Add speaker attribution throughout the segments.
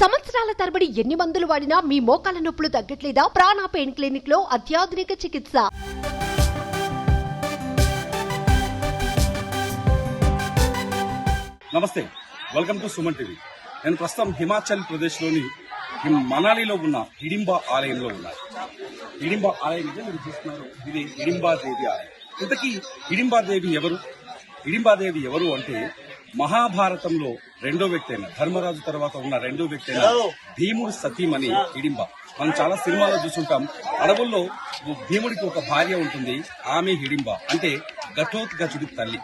Speaker 1: సంవత్సరాల తరబడి ఎన్ని మందులు వాడినా మీ మోకాల నొప్పులు తగ్గట్లేదా? ప్రాణ పెయిన్ క్లినిక్లో అత్యాధునిక చికిత్స.
Speaker 2: నమస్తే వెల్కమ్ టు సుమన్ టీవీ. నేను ప్రస్తుతం హిమాచల్ ప్రదేశ్లోని హిమ్- మనాలిలో ఉన్న హిడింబా ఆలయంలో ఉన్నాను హిడింబా ఆలయం మీరు చూస్తున్నారు. ఇది హిడింబా దేవి ఆలయం. ఇంతకీ హిడింబా దేవి ఎవరు? హిడింబాదేవి ఎవరు అంటే మహాభారతంలో రెండో వ్యక్తి అయిన ధర్మరాజు తర్వాత ఉన్న రెండో వ్యక్తి అయిన భీముడు సతీమణి హిడింబ మనం చాలా సినిమాల్లో చూసుంటాం అడవుల్లో భీముడికి ఒక భార్య ఉంటుంది. ఆమె హిడింబ అంటే ఘటోత్గజుడి తల్లి.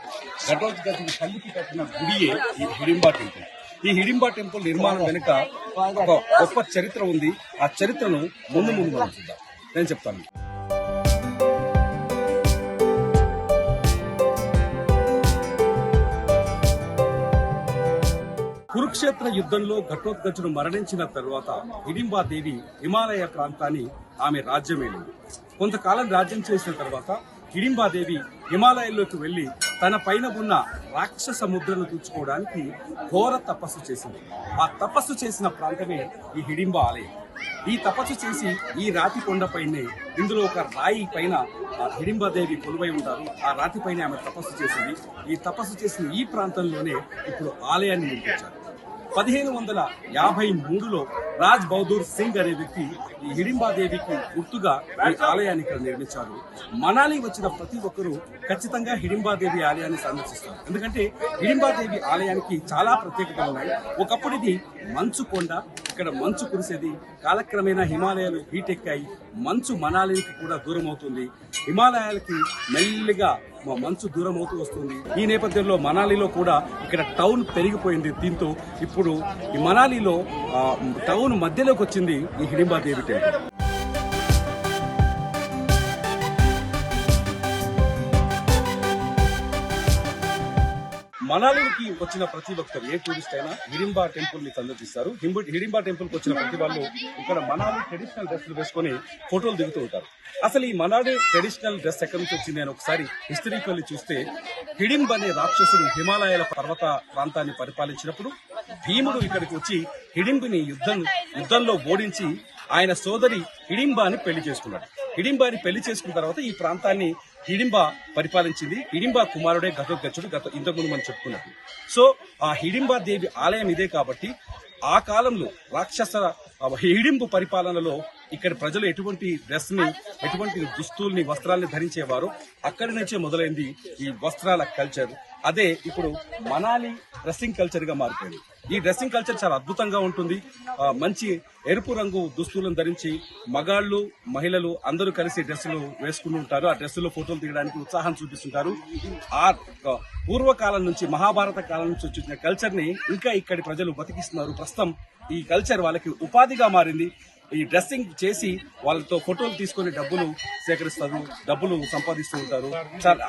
Speaker 2: ఘటోత్గజుడి తల్లికి కట్టిన గుడియే ఈ హిడింబా టెంపుల్. ఈ హిడింబా టెంపుల్ నిర్మాణం వెనుక ఒక గొప్ప చరిత్ర ఉంది. ఆ చరిత్రను ముందు ముందు మనం చూద్దాం. నేను చెప్తాను. కురుక్షేత్ర యుద్ధంలో ఘటోత్కచుడు మరణించిన తరువాత హిడింబాదేవి హిమాలయ ప్రాంతాన్ని ఆమె రాజ్యమేలింది. కొంతకాలం రాజ్యం చేసిన తర్వాత హిడింబాదేవి హిమాలయాల్లోకి వెళ్ళి తన పైన ఉన్న రాక్షస ముద్రను తీర్చుకోవడానికి ఘోర తపస్సు చేసింది. ఆ తపస్సు చేసిన ప్రాంతమే ఈ హిడింబ ఆలయం. ఈ తపస్సు చేసి ఈ రాతి కొండపైనే ఇందులో ఒక రాయి పైన ఆ హిడింబాదేవి కొలువై ఉంటారు. ఆ రాతి పైన ఆమె తపస్సు చేసింది. ఈ తపస్సు చేసిన ఈ ప్రాంతంలోనే ఇప్పుడు ఆలయాన్ని నిర్మించారు. పదిహేను వందల యాభై మూడులో రాజ్ బహదూర్ సింగ్ అనే వ్యక్తి ఈ హిడింబాదేవికి గుర్తుగా ఈ ఆలయాన్ని ఇక్కడ నిర్మించారు. మనాలి వచ్చిన ప్రతి ఒక్కరూ ఖచ్చితంగా హిడింబాదేవి ఆలయాన్ని సందర్శిస్తారు. ఎందుకంటే హిడింబాదేవి ఆలయానికి చాలా ప్రత్యేకతలు ఉన్నాయి. ఒకప్పుడు ఇది మంచు కొండ ఇక్కడ మంచు కురిసేది. కాలక్రమేణా హిమాలయాలు హీట్ ఎక్కాయి మంచు మనాలికి కూడా దూరం అవుతుంది హిమాలయాలకి మెల్లిగా మంచు దూరం అవుతూ వస్తుంది. ఈ నేపథ్యంలో మనాలిలో కూడా ఇక్కడ టౌన్ పెరిగిపోయింది దీంతో ఇప్పుడు ఈ మనాలిలో ఆ, టౌన్ మధ్యలోకి వచ్చింది ఈ హిడింబాదేవి టెంపుల్. మనాలికి వచ్చిన ప్రతి ఒక్కరు ఏ టూరిస్ట్ అయినా హిడింబా టెంపుల్ని సందర్శిస్తారు. హిడింబా టెంపుల్కి వచ్చిన ప్రతి వాళ్ళు ఇక్కడ మనాలి ట్రెడిషనల్ డ్రెస్సులు వేసుకొని ఫోటోలు దిగుతూ ఉంటారు. అసలు ఈ మనాలి ట్రెడిషనల్ డ్రెస్ ఎక్కడి నుంచి వచ్చింది అని ఒకసారి హిస్టరీకి వెళ్ళి చూస్తే హిడింబ అనే రాక్షసుడు హిమాలయాల పర్వత ప్రాంతాన్ని పరిపాలించినప్పుడు భీముడు ఇక్కడికి వచ్చి హిడింబిని యుద్ధం యుద్ధంలో ఓడించి ఆయన సోదరి హిడింబాని పెళ్ళి చేసుకున్నాడు. హిడింబాని పెళ్ళి చేసుకున్న తర్వాత ఈ ప్రాంతాన్ని హిడింబ పరిపాలించింది. హిడింబ కుమారుడే ఘటోత్కచుడు గత ఇంతకుముందు మనం చెప్పుకున్నట్టు సో ఆ హిడింబా దేవి ఆలయం ఇదే కాబట్టి ఆ కాలంలో రాక్షస ఆ హిడింబు పరిపాలనలో ఇక్కడ ప్రజలు ఎటువంటి డ్రెస్ని ఎటువంటి దుస్తుల్ని వస్త్రాల్ని ధరించేవారు. అక్కడి నుంచే మొదలైంది ఈ వస్త్రాల కల్చర్ అదే ఇప్పుడు మనాలి డ్రెస్సింగ్ కల్చర్గా మారిపోయింది. ఈ డ్రెస్సింగ్ కల్చర్ చాలా అద్భుతంగా ఉంటుంది. మంచి ఎరుపు రంగు దుస్తులను ధరించి మగాళ్ళు మహిళలు అందరూ కలిసి డ్రెస్సులు వేసుకుని ఉంటారు. ఆ డ్రెస్సులో ఫోటోలు తీయడానికి ఉత్సాహం చూపిస్తుంటారు. ఆ ఆ, పూర్వకాలం నుంచి మహాభారత కాలం నుంచి వచ్చిన కల్చర్ని ఇంకా ఇక్కడి ప్రజలు బతికిస్తున్నారు. ప్రస్తుతం ఈ కల్చర్ వాళ్ళకి ఉపాధిగా మారింది. ఈ డ్రెస్సింగ్ చేసి వాళ్ళతో ఫోటోలు తీసుకొని డబ్బులు సేకరిస్తారు డబ్బులు సంపాదిస్తూ ఉంటారు.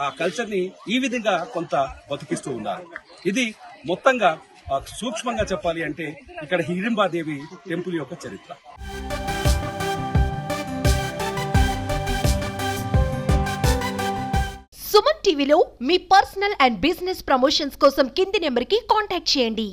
Speaker 2: ఆ కల్చర్ని ఈ విధంగా కొంత బతికిస్తూ ఉన్నారు. ఇది మొత్తంగా సూక్ష్మంగా చెప్పాలి అంటే ఇక్కడ హిరింబాదేవి టెంపుల్ యొక్క చరిత్ర.
Speaker 1: సుమన్ టీవీలో మీ పర్సనల్ అండ్ బిజినెస్ ప్రమోషన్స్ కోసం కింది నెంబర్కి కాంటాక్ట్ చేయండి.